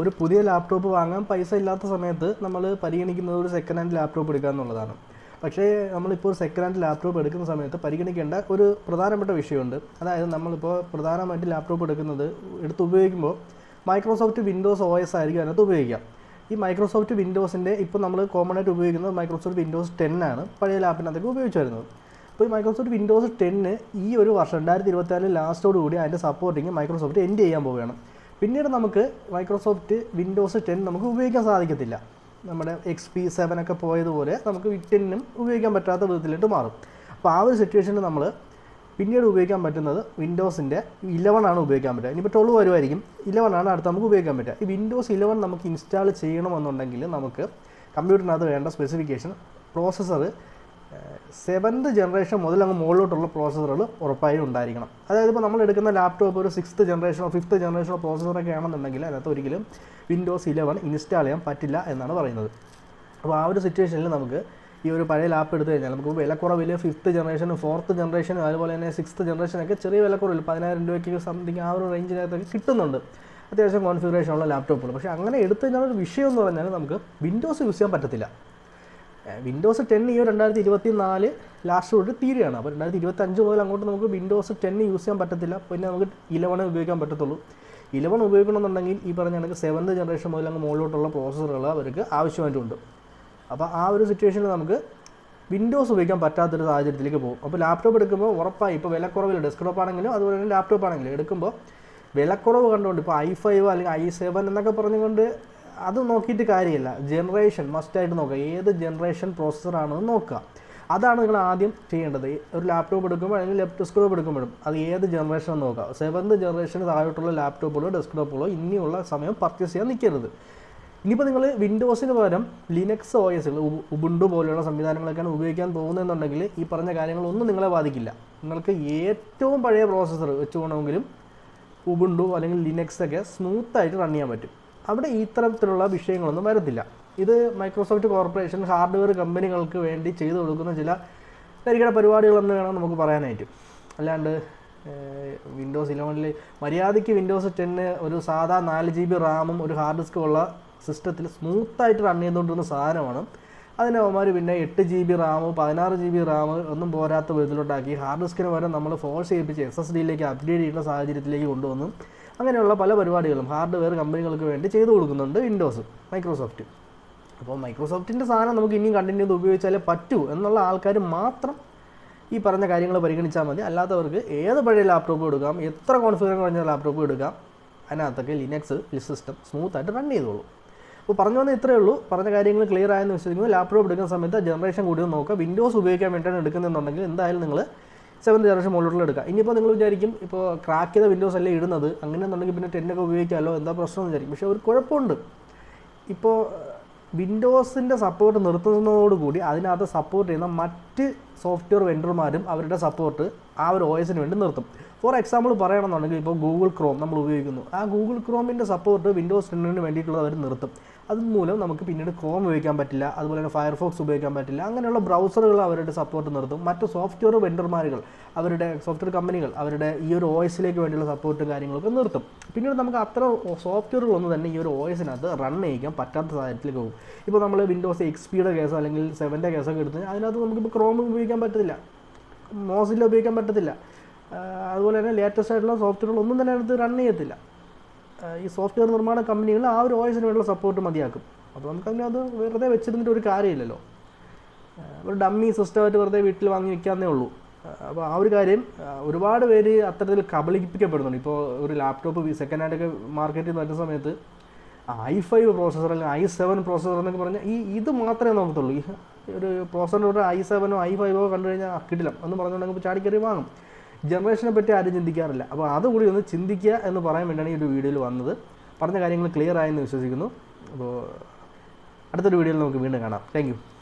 ഒരു പുതിയ ലാപ്ടോപ്പ് വാങ്ങാൻ പൈസ ഇല്ലാത്ത സമയത്ത് നമ്മൾ പരിഗണിക്കുന്നത് ഒരു സെക്കൻഡ് ഹാൻഡ് ലാപ്ടോപ്പ് എടുക്കുക എന്നുള്ളതാണ്. പക്ഷേ നമ്മളിപ്പോൾ ഒരു സെക്കൻഡ് ഹാൻഡ് ലാപ്ടോപ്പ് എടുക്കുന്ന സമയത്ത് പരിഗണിക്കേണ്ട ഒരു പ്രധാനപ്പെട്ട വിഷയമുണ്ട്. അതായത് നമ്മളിപ്പോൾ പ്രധാനമായിട്ട് ലാപ്ടോപ്പ് എടുക്കുന്നത് എടുത്ത് ഉപയോഗിക്കുമ്പോൾ മൈക്രോസോഫ്റ്റ് വിൻഡോസ് ഒ എസ് ആയിരിക്കും അതിനകത്ത് ഉപയോഗിക്കാം. ഈ മൈക്രോസോഫ്റ്റ് വിൻഡോസിന്റെ ഇപ്പോൾ നമ്മൾ കോമൺ ആയിട്ട് ഉപയോഗിക്കുന്നത് മൈക്രോസോഫ്റ്റ് വിൻഡോസ് ടെൻ ആണ്. പഴയ ലാപ്പിനകത്തേക്ക് ഉപയോഗിച്ചു വരുന്നത് അപ്പോൾ ഈ മൈക്രോസോഫ്റ്റ് വിൻഡോസ് ടെന്ന് ഈ ഒരു വർഷം രണ്ടായിരത്തി ഇരുപത്തിനാല് ലാസ്റ്റോടുകൂടി അതിന്റെ സപ്പോർട്ടിങ് മൈക്രോസോഫ്റ്റ് എൻഡ് ചെയ്യാൻ പോവുകയാണ്. പിന്നീട് നമുക്ക് മൈക്രോസോഫ്റ്റ് വിൻഡോസ് ടെൻ നമുക്ക് ഉപയോഗിക്കാൻ സാധിക്കത്തില്ല. നമ്മുടെ എക്സ് പി സെവൻ ഒക്കെ പോയതുപോലെ നമുക്ക് ടെന്നും ഉപയോഗിക്കാൻ പറ്റാത്ത വിധത്തിലോട്ട് മാറും. അപ്പോൾ ആ ഒരു സിറ്റുവേഷനിൽ നമ്മൾ പിന്നീട് ഉപയോഗിക്കാൻ പറ്റുന്നത് വിൻഡോസിന്റെ ഇലവൺ ആണ് ഉപയോഗിക്കാൻ പറ്റുക. ഇനിയിപ്പോൾ ട്വൽവ് വരുമായിരിക്കും ഇലവൺ ആണ് അടുത്ത് നമുക്ക് ഉപയോഗിക്കാൻ പറ്റുക. ഈ വിൻഡോസ് ഇലവൺ നമുക്ക് ഇൻസ്റ്റാൾ ചെയ്യണമെന്നുണ്ടെങ്കിൽ നമുക്ക് കമ്പ്യൂട്ടറിനകത്ത് വേണ്ട സ്പെസിഫിക്കേഷൻ പ്രോസസ്സർ സെവൻത് ജനറേഷൻ മുതൽ അങ്ങ് മുകളിലോട്ടുള്ള പ്രോസസ്സറുകൾ ഉറപ്പായും ഉണ്ടായിരിക്കണം. അതായത് ഇപ്പോൾ നമ്മൾ എടുക്കുന്ന ലാപ്ടോപ്പ് ഒരു സിക്സ്ത് ജനറേഷനോ ഫിഫ്ത്ത് ജനറേഷനോ പ്രോസസ്സറൊക്കെ ആണെന്നുണ്ടെങ്കിൽ അതിനകത്ത് ഒരിക്കലും വിൻഡോസ് ഇലവൺ ഇൻസ്റ്റാൾ ചെയ്യാൻ പറ്റില്ല എന്നാണ് പറയുന്നത്. അപ്പോൾ ആ ഒരു സിറ്റുവേഷനിൽ നമുക്ക് ഈ ഒരു പഴയ ലാപ്പ് എടുത്തു കഴിഞ്ഞാൽ നമുക്ക് വിലക്കുറവിൽ ഫിഫ്ത്ത് ജനറേഷനും ഫോർത്ത് ജനറേഷനും അതുപോലെ തന്നെ സിക്സ്ത്ത് ജനറേഷനൊക്കെ ചെറിയ വിലക്കുറവിൽ പതിനായിരം രൂപയ്ക്ക് സംതിങ് ആ ഒരു റേഞ്ചിനകത്തൊക്കെ കിട്ടുന്നുണ്ട്. അത്യാവശ്യം കോൺഫിഗറേഷൻ ഉള്ള ലാപ്ടോപ്പുകൾ പക്ഷേ അങ്ങനെ എടുത്തു കഴിഞ്ഞാൽ ഒരു വിഷയം എന്ന് പറഞ്ഞാൽ നമുക്ക് വിൻഡോസ് യൂസ് ചെയ്യാൻ പറ്റത്തില്ല. വിൻഡോസ് ടെൻ ഈ രണ്ടായിരത്തി ഇരുപത്തി നാല് ലാസ്റ്റ് തൊട്ട് തീരുകയാണ് അപ്പോൾ രണ്ടായിരത്തി ഇരുപത്തി അഞ്ച് മുതൽ അങ്ങോട്ട് നമുക്ക് വിൻഡോസ് ടെൻ യൂസ് ചെയ്യാൻ പറ്റത്തില്ല. പിന്നെ നമുക്ക് ഇലവൺ ഉപയോഗിക്കാൻ പറ്റത്തുള്ളൂ. ഇലവൺ ഉപയോഗിക്കണമെന്നുണ്ടെങ്കിൽ ഈ പറഞ്ഞ കണക്ക് സെവൻത് ജനറേഷൻ മുതൽ അങ്ങ് മുകളിലോട്ടുള്ള പ്രോസസ്സറുകൾ അവർക്ക് ആവശ്യമായിട്ടുണ്ട്. അപ്പോൾ ആ ഒരു സിറ്റുവേഷനിൽ നമുക്ക് വിൻഡോസ് ഉപയോഗിക്കാൻ പറ്റാത്തൊരു സാഹചര്യത്തിലേക്ക് പോകും. അപ്പോൾ ലാപ്ടോപ്പ് എടുക്കുമ്പോൾ ഉറപ്പായി ഇപ്പോൾ വിലക്കുറവിൽ ഡെസ്ക്ടോപ്പ് ആണെങ്കിലും അതുപോലെ തന്നെ ലാപ്ടോപ്പ് ആണെങ്കിലും എടുക്കുമ്പോൾ വിലക്കുറവ് കണ്ടുകൊണ്ട് ഇപ്പോൾ ഐ ഫൈവ് അല്ലെങ്കിൽ ഐ സെവൻ എന്നൊക്കെ പറഞ്ഞുകൊണ്ട് അത് നോക്കിയിട്ട് കാര്യമില്ല. ജനറേഷൻ മസ്റ്റായിട്ട് നോക്കുക. ഏത് ജനറേഷൻ പ്രോസസ്സറാണെന്ന് നോക്കുക. അതാണ് നിങ്ങൾ ആദ്യം ചെയ്യേണ്ടത്. ഒരു ലാപ്ടോപ്പ് എടുക്കുമ്പോൾ അല്ലെങ്കിൽ ഡെസ്ക്ടോപ്പ് എടുക്കുമ്പോഴും അത് ഏത് ജനറേഷൻ നോക്കുക. സെവൻത് ജനറേഷന് താഴോട്ടുള്ള ലാപ്ടോപ്പുകളോ ഡെസ്ക്ടോപ്പുകളോ ഇനിയുള്ള സമയം പർച്ചേസ് ചെയ്യാൻ നിൽക്കരുത്. ഇനിയിപ്പോൾ നിങ്ങൾ വിൻഡോസിന് പകരം ലിനക്സ് ഒ എസ് ഉബുണ്ടു പോലെയുള്ള സംവിധാനങ്ങളൊക്കെയാണ് ഉപയോഗിക്കാൻ പോകുന്നതെന്നുണ്ടെങ്കിൽ ഈ പറഞ്ഞ കാര്യങ്ങളൊന്നും നിങ്ങളെ ബാധിക്കില്ല. നിങ്ങൾക്ക് ഏറ്റവും പഴയ പ്രോസസ്സർ വെച്ചുകൊണ്ടെങ്കിലും ഉബുണ്ടു അല്ലെങ്കിൽ ലിനക്സ് ഒക്കെ സ്മൂത്തായിട്ട് റൺ ചെയ്യാൻ പറ്റും. അവിടെ ഇത്തരത്തിലുള്ള വിഷയങ്ങളൊന്നും വരത്തില്ല. ഇത് മൈക്രോസോഫ്റ്റ് കോർപ്പറേഷൻ ഹാർഡ്വെയർ കമ്പനികൾക്ക് വേണ്ടി ചെയ്തു കൊടുക്കുന്ന ചില തരികട പരിപാടികളെന്ന് വേണം നമുക്ക് പറയാനായിട്ട്. അല്ലാണ്ട് വിൻഡോസ് ഇലവനിൽ മര്യാദയ്ക്ക് വിൻഡോസ് ടെന്ന് ഒരു സാധാ നാല് ജി ബി റാമും ഒരു ഹാർഡ് ഡിസ്കും ഉള്ള സിസ്റ്റത്തിൽ സ്മൂത്തായിട്ട് റൺ ചെയ്തുകൊണ്ടിരുന്ന സാധനമാണ്. അതിന് പിന്നെ എട്ട് ജി ബി റാം പതിനാറ് ജി ബി റാം ഒന്നും പോരാത്ത വിധത്തിലോട്ടാക്കി. ഹാർഡ് ഡിസ്കിന് പകരം നമ്മൾ ഫോഴ്സ് ചെയ്യിപ്പിച്ച് എസ് എസ് ഡിയിലേക്ക് അപ്ഗ്രേഡ് ചെയ്യുന്ന സാഹചര്യത്തിലേക്ക് കൊണ്ടുവന്നു. അങ്ങനെയുള്ള പല പരിപാടികളും ഹാർഡ്വെയർ കമ്പനികൾക്ക് വേണ്ടി ചെയ്തു കൊടുക്കുന്നുണ്ട് വിൻഡോസ് മൈക്രോസോഫ്റ്റ്. അപ്പോൾ മൈക്രോസോഫ്റ്റിന്റെ സാധനം നമുക്ക് ഇനിയും കണ്ടിന്യൂ ഉപയോഗിച്ചാലേ പറ്റൂ എന്നുള്ള ആൾക്കാർ മാത്രം ഈ പറഞ്ഞ കാര്യങ്ങൾ പരിഗണിച്ചാൽ മതി. അല്ലാത്തവർക്ക് ഏത് പഴയ ലാപ്ടോപ്പ് എടുക്കാം എത്ര കോൺഫിഗർ കുറഞ്ഞ ലാപ്ടോപ്പ് എടുക്കാം അതിനകത്തൊക്കെ ലിനക്സ് സിസ്റ്റം സ്മൂത്തായിട്ട് റൺ ചെയ്തോളൂ. അപ്പോൾ പറഞ്ഞു വന്ന ഇത്രയേ ഉള്ളൂ. പറഞ്ഞ കാര്യങ്ങൾ ക്ലിയർ ആയെന്ന് വിശ്വസിക്കുന്നു. ലാപ്ടോപ്പ് എടുക്കുന്ന സമയത്ത് ജനറേഷൻ കൂടി നോക്കുക. വിൻഡോസ് ഉപയോഗിക്കാൻ വേണ്ടിയിട്ടാണ് എടുക്കുന്നതെന്നുണ്ടെങ്കിൽ എന്തായാലും നിങ്ങൾ സെവൻത് ജനറേഷൻ മുകളിലുള്ള എടുക്കുക. ഇനിയിപ്പോൾ നിങ്ങൾ വിചാരിക്കും ഇപ്പോൾ ക്രാക്ക് ചെയ്ത വിൻഡോസ് അല്ലേ ഇടുന്നത്? അങ്ങനെയെന്നുണ്ടെങ്കിൽ പിന്നെ ടെന്നൊക്കെ ഉപയോഗിക്കാമല്ലോ എന്താ പ്രശ്നം എന്ന് വിചാരിക്കും. പക്ഷേ ഒരു കുഴപ്പമുണ്ട്. ഇപ്പോൾ വിൻഡോസിന്റെ സപ്പോർട്ട് നിർത്തുന്നതോടുകൂടി അതിനകത്ത് സപ്പോർട്ട് ചെയ്യുന്ന മറ്റ് സോഫ്റ്റ്വെയർ വെൻഡർമാരും അവരുടെ സപ്പോർട്ട് ആ ഒരു ഒ എസിന് വേണ്ടി നിർത്തും. ഫോർ എക്സാമ്പിൾ പറയണമെന്നുണ്ടെങ്കിൽ ഇപ്പോൾ ഗൂഗിൾ ക്രോം നമ്മൾ ഉപയോഗിക്കുന്നു. ആ ഗൂഗിൾ ക്രോമിന്റെ സപ്പോർട്ട് വിൻഡോസ് ടെന്നിന് വേണ്ടിയിട്ടുള്ളത് അവർ നിർത്തും. അതുമൂലം നമുക്ക് പിന്നീട് ക്രോം ഉപയോഗിക്കാൻ പറ്റില്ല അതുപോലെ തന്നെ ഫയർഫോക്സ് ഉപയോഗിക്കാൻ പറ്റില്ല. അങ്ങനെയുള്ള ബ്രൗസറുകൾ അവരുടെ സപ്പോർട്ട് നിർത്തും. മറ്റ് സോഫ്റ്റ്വെയർ വെണ്ടർമാരുകൾ അവരുടെ സോഫ്റ്റ്വെയർ കമ്പനികൾ അവരുടെ ഈ ഒരു ഒ എസിലേക്ക് വേണ്ടിയുള്ള സപ്പോർട്ടും കാര്യങ്ങളൊക്കെ നിർത്തും. പിന്നീട് നമുക്ക് അത്ര സോഫ്റ്റ്വെയറുകളൊന്നും തന്നെ ഈ ഒരു ഒ എസിനകത്ത് റൺ ചെയ്യിക്കാൻ പറ്റാത്ത സാഹചര്യത്തിലേക്ക് പോകും. ഇപ്പോൾ നമ്മൾ വിൻഡോസ് എക്സ് പിയുടെ കേസോ അല്ലെങ്കിൽ സെവന്റെ കേസോ ഒക്കെ എടുത്ത് അതിനകത്ത് നമുക്കിപ്പോൾ ക്രോം ഉപയോഗിക്കാൻ പറ്റത്തില്ല. മോസില്ല ഉപയോഗിക്കാൻ പറ്റത്തില്ല. അതുപോലെ തന്നെ ലേറ്റസ്റ്റ് ആയിട്ടുള്ള സോഫ്റ്റ്വെയറുകൾ ഒന്നും തന്നെ അടുത്ത് റൺ ചെയ്യത്തില്ല. ഈ സോഫ്റ്റ്വെയർ നിർമ്മാണ കമ്പനികൾ ആ ഒരു ഓയിസിന് വേണ്ടിയുള്ള സപ്പോർട്ട് മതിയാക്കും. അപ്പോൾ നമുക്കങ്ങനെ അത് വെറുതെ വെച്ചിരുന്നിട്ട് ഒരു കാര്യമില്ലല്ലോ. ഒരു ഡമ്മി സിസ്റ്റമായിട്ട് വെറുതെ വീട്ടിൽ വാങ്ങി വെക്കാന്നേ ഉള്ളൂ. അപ്പോൾ ആ ഒരു കാര്യം ഒരുപാട് പേര് അത്തരത്തിൽ കബളിപ്പിക്കപ്പെടുന്നുണ്ട്. ഇപ്പോൾ ഒരു ലാപ്ടോപ്പ് സെക്കൻഡ് ഹാൻഡൊക്കെ മാർക്കറ്റിൽ വരുന്ന സമയത്ത് ഐ ഫൈവ് പ്രോസസ്സർ അല്ലെങ്കിൽ ഐ സെവൻ പ്രോസസ്സർ എന്നൊക്കെ പറഞ്ഞാൽ ഈ ഇത് മാത്രമേ നോക്കത്തുള്ളൂ. ഈ ഒരു പ്രോസസ്സറിന്റെ ഐ സെവനോ ഐ ഫൈവോ കണ്ടു കഴിഞ്ഞാൽ കിട്ടില്ല എന്ന് പറഞ്ഞുകൊണ്ടെങ്കിൽ ചാടിക്കറി വാങ്ങും. ജനറേഷനെ പറ്റി ആരും ചിന്തിക്കാറില്ല. അപ്പോൾ അതുകൂടി ഒന്ന് ചിന്തിക്കുക എന്ന് പറയാൻ വേണ്ടിയാണ് ഈ ഒരു വീഡിയോയിൽ വന്നത്. പറഞ്ഞ കാര്യങ്ങൾ ക്ലിയർ ആയെന്ന് വിശ്വസിക്കുന്നു. അപ്പോൾ അടുത്തൊരു വീഡിയോയിൽ നമുക്ക് വീണ്ടും കാണാം. താങ്ക്